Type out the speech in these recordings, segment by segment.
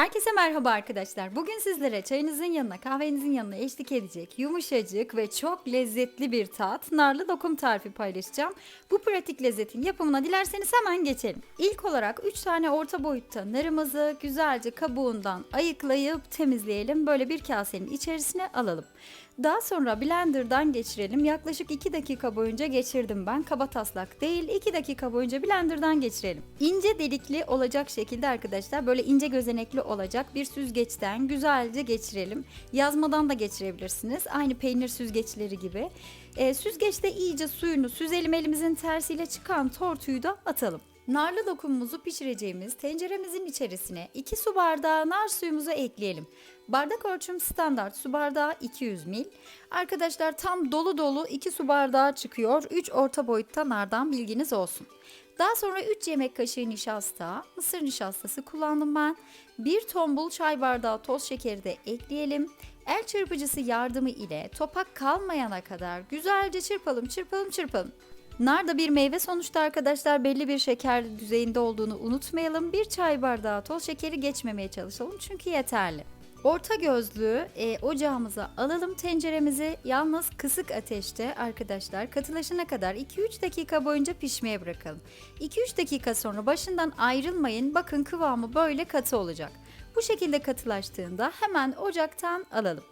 Herkese merhaba arkadaşlar. Bugün sizlere çayınızın yanına, kahvenizin yanına eşlik edecek yumuşacık ve çok lezzetli bir tat, narlı dokum tarifi paylaşacağım. Bu pratik lezzetin yapımına dilerseniz hemen geçelim. İlk olarak 3 tane orta boyutta narımızı güzelce kabuğundan ayıklayıp temizleyelim. Böyle bir kasenin içerisine alalım. Daha sonra blenderdan geçirelim. Yaklaşık 2 dakika boyunca geçirdim ben. Kaba taslak değil 2 dakika boyunca blenderdan geçirelim. İnce delikli olacak şekilde arkadaşlar böyle ince gözenekli olacak bir süzgeçten güzelce geçirelim. Yazmadan da geçirebilirsiniz. Aynı peynir süzgeçleri gibi. E, süzgeçte iyice suyunu süzelim elimizin tersiyle çıkan tortuyu da atalım. Narlı dokumumuzu pişireceğimiz tenceremizin içerisine 2 su bardağı nar suyumuzu ekleyelim. Bardak ölçüm standart su bardağı 200 ml. Arkadaşlar tam dolu dolu 2 su bardağı çıkıyor. 3 orta boyutta nardan bilginiz olsun. Daha sonra 3 yemek kaşığı nişasta, mısır nişastası kullandım ben. 1 tombul çay bardağı toz şekeri de ekleyelim. El çırpıcısı yardımı ile topak kalmayana kadar güzelce çırpalım, çırpalım, çırpalım. Nar da bir meyve sonuçta arkadaşlar belli bir şeker düzeyinde olduğunu unutmayalım. Bir çay bardağı toz şekeri geçmemeye çalışalım çünkü yeterli. Orta gözlü e, ocağımıza alalım tenceremizi yalnız kısık ateşte arkadaşlar katılaşana kadar 2-3 dakika boyunca pişmeye bırakalım. 2-3 dakika sonra başından ayrılmayın bakın kıvamı böyle katı olacak. Bu şekilde katılaştığında hemen ocaktan alalım.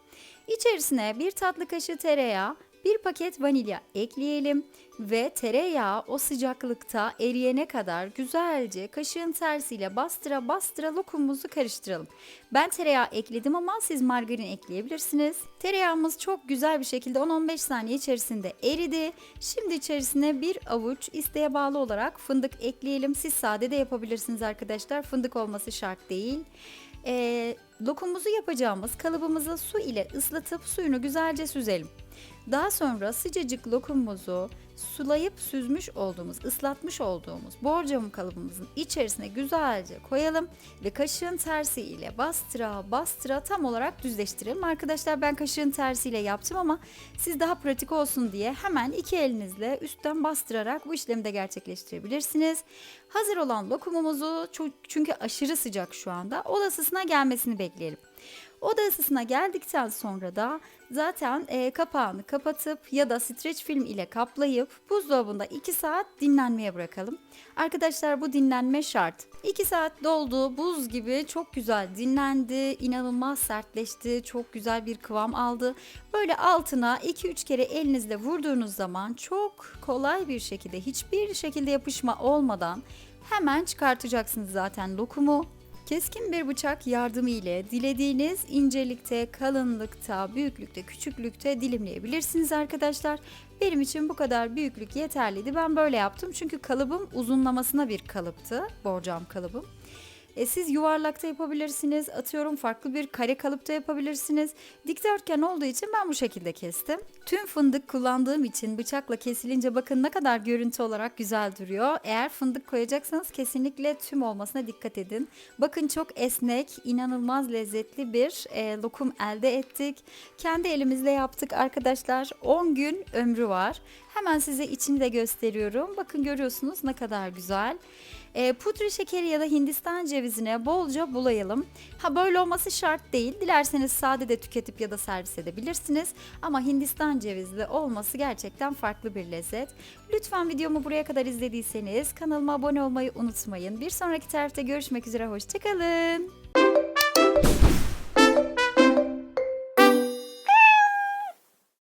İçerisine bir tatlı kaşığı tereyağı, bir paket vanilya ekleyelim ve tereyağı o sıcaklıkta eriyene kadar güzelce kaşığın tersiyle bastıra bastıra lokumumuzu karıştıralım. Ben tereyağı ekledim ama siz margarin ekleyebilirsiniz. Tereyağımız çok güzel bir şekilde 10-15 saniye içerisinde eridi. Şimdi içerisine bir avuç isteğe bağlı olarak fındık ekleyelim. Siz sade de yapabilirsiniz arkadaşlar. Fındık olması şart değil. Ee, lokumumuzu yapacağımız kalıbımızı su ile ıslatıp suyunu güzelce süzelim. Daha sonra sıcacık lokumumuzu sulayıp süzmüş olduğumuz, ıslatmış olduğumuz borcam kalıbımızın içerisine güzelce koyalım ve kaşığın tersi ile bastıra bastıra tam olarak düzleştirelim. Arkadaşlar ben kaşığın tersiyle yaptım ama siz daha pratik olsun diye hemen iki elinizle üstten bastırarak bu işlemi de gerçekleştirebilirsiniz. Hazır olan lokumumuzu çünkü aşırı sıcak şu anda oda ısısına gelmesini bekleyelim. Oda ısısına geldikten sonra da zaten e, kapağını kapatıp ya da streç film ile kaplayıp buzdolabında 2 saat dinlenmeye bırakalım. Arkadaşlar bu dinlenme şart. 2 saat doldu, buz gibi çok güzel dinlendi, inanılmaz sertleşti, çok güzel bir kıvam aldı. Böyle altına 2-3 kere elinizle vurduğunuz zaman çok kolay bir şekilde hiçbir şekilde yapışma olmadan hemen çıkartacaksınız zaten lokumu Keskin bir bıçak yardımı ile dilediğiniz incelikte, kalınlıkta, büyüklükte, küçüklükte dilimleyebilirsiniz arkadaşlar. Benim için bu kadar büyüklük yeterliydi. Ben böyle yaptım çünkü kalıbım uzunlamasına bir kalıptı. Borcam kalıbım. E, siz yuvarlakta yapabilirsiniz. Atıyorum farklı bir kare kalıpta yapabilirsiniz. Dikdörtgen olduğu için ben bu şekilde kestim. Tüm fındık kullandığım için bıçakla kesilince bakın ne kadar görüntü olarak güzel duruyor. Eğer fındık koyacaksanız kesinlikle tüm olmasına dikkat edin. Bakın çok esnek, inanılmaz lezzetli bir e, lokum elde ettik. Kendi elimizle yaptık arkadaşlar. 10 gün ömrü var. Hemen size içini de gösteriyorum. Bakın görüyorsunuz ne kadar güzel. E, pudra şekeri ya da hindistan cevizine bolca bulayalım. Ha böyle olması şart değil. Dilerseniz sade de tüketip ya da servis edebilirsiniz. Ama hindistan cevizli olması gerçekten farklı bir lezzet. Lütfen videomu buraya kadar izlediyseniz kanalıma abone olmayı unutmayın. Bir sonraki tarifte görüşmek üzere. Hoşçakalın.